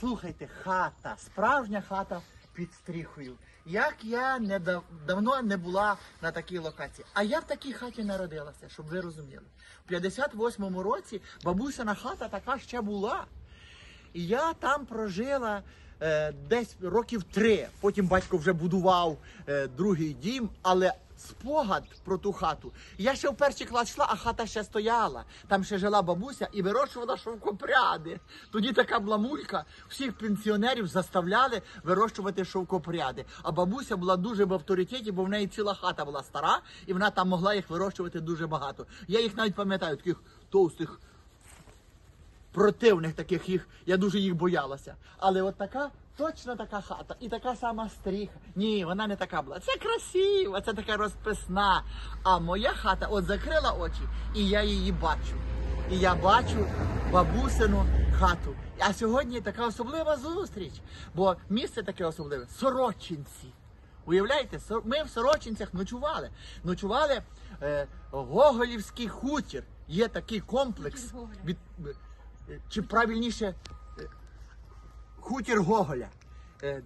Слухайте, хата, справжня хата під стріхою. Як я не дав- давно не була на такій локації. А я в такій хаті народилася, щоб ви розуміли. У 58-му році бабусяна хата така ще була. І я там прожила е, десь років три. Потім батько вже будував е, другий дім, але спогад про ту хату. Я ще в перший клас йшла, а хата ще стояла. Там ще жила бабуся і вирощувала шовкопряди. Тоді така була мулька. Всіх пенсіонерів заставляли вирощувати шовкопряди. А бабуся була дуже в авторитеті, бо в неї ціла хата була стара, і вона там могла їх вирощувати дуже багато. Я їх навіть пам'ятаю, таких товстих противних таких їх, я дуже їх боялася. Але от така, точно така хата і така сама стріха. Ні, вона не така була. Це красиво, це така розписна. А моя хата от закрила очі, і я її бачу. І я бачу бабусину хату. А сьогодні така особлива зустріч, бо місце таке особливе Сорочинці. Уявляєте, ми в Сорочинцях ночували. Ночували е, Гоголівський хутір. Є такий комплекс. Від, чи правильніше е, хутір Гоголя. Е,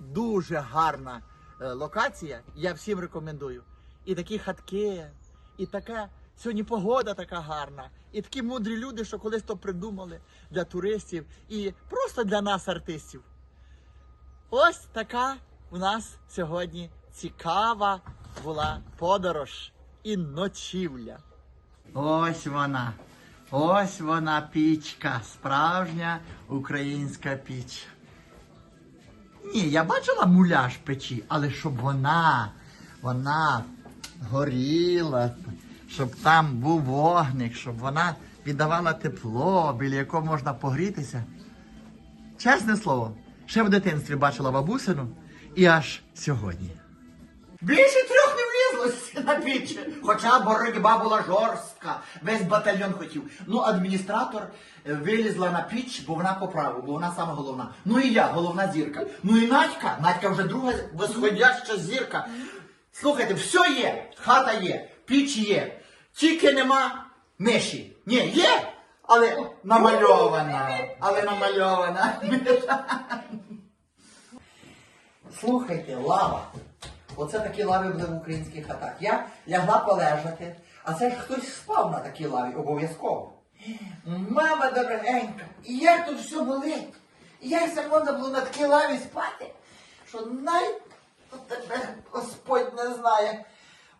Дуже гарна е, локація. Я всім рекомендую. І такі хатки, і така. Сьогодні погода така гарна, і такі мудрі люди, що колись то придумали для туристів і просто для нас, артистів. Ось така у нас сьогодні цікава була подорож і ночівля. Ось вона. Ось вона пічка, справжня українська піч. Ні, я бачила муляж печі, але щоб вона, вона горіла, щоб там був вогник, щоб вона віддавала тепло, біля якого можна погрітися. Чесне слово, ще в дитинстві бачила бабусину і аж сьогодні. Більше трьох влізлося на. Хоча боротьба була жорстка, весь батальйон хотів. Ну, адміністратор е, вилізла на піч, бо вона по праву, бо вона сама головна. Ну і я, головна зірка. Ну і Надька, Надька вже друга восходяща зірка. Слухайте, все є, хата є, піч є, тільки нема миші. Ні, є, але намальована. Але намальована. Слухайте, лава. Оце такі лави були в українських хатах. Я лягла полежати, а це ж хтось спав на такій лаві обов'язково. Мама дорогенька, і як тут все болить? І як це можна було на такій лаві спати? Що най тебе Господь не знає.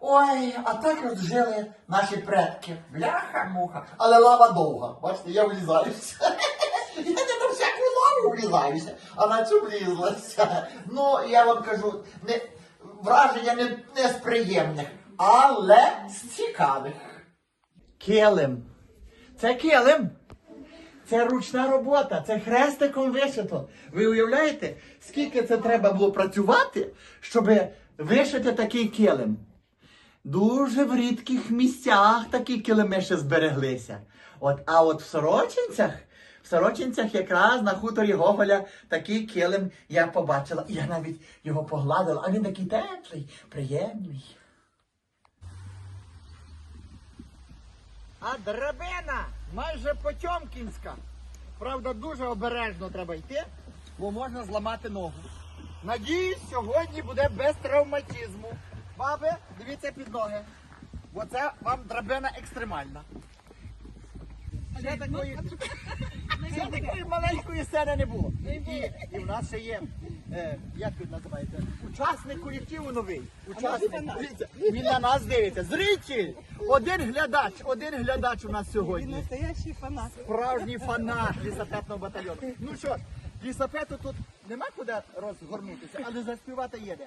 Ой, а так от жили наші предки. Бляха-муха. Але лава довга. Бачите, я влізаюся. Я не на всяку лаву влізаюся, а на цю влізлася. Ну, я вам кажу, не, враження не, не з приємних, але з цікавих. Килим. Це килим. Це ручна робота, це хрестиком вишито. Ви уявляєте, скільки це треба було працювати, щоб вишити такий килим? Дуже в рідких місцях такі килими ще збереглися. От, а от в Сорочинцях, в Сорочинцях якраз на хуторі Гоголя такий килим я побачила. Я навіть його погладила, а він такий теплий, приємний. А драбина майже потьомкінська. Правда, дуже обережно треба йти, бо можна зламати ногу. Надіюсь, сьогодні буде без травматизму. Баби, дивіться під ноги. Бо це вам драбина екстремальна. Ще такої, ще такої маленької сцени не було. І, і в нас ще є, е, як він називається, учасник колективу новий. Учасник, він на нас дивиться. Зритель! Один глядач, один глядач у нас сьогодні. Настоящий фанат. Справжній фанат лісапетного батальйону. Ну що, ж, лісапету тут нема куди розгорнутися, але заспівати є де.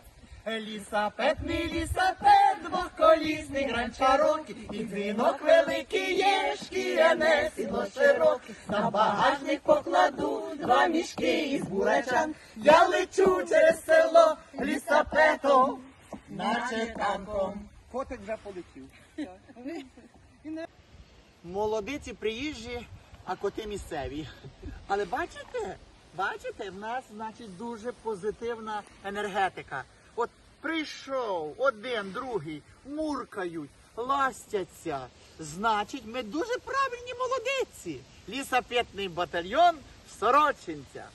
Лісапетний лісапет, двохколісний гран широкий, і дзвінок великий є, шкіряне сідло широке. На багажник покладу два мішки із бурачан. Я лечу через село лісапетом, наче танком. Котик вже полетів. Молодиці приїжджі, а коти місцеві. Але бачите, бачите, в нас, значить, дуже позитивна енергетика. Прийшов один, другий, муркають, ластяться. Значить, ми дуже правильні молодиці. Лісопітний батальйон сороченця.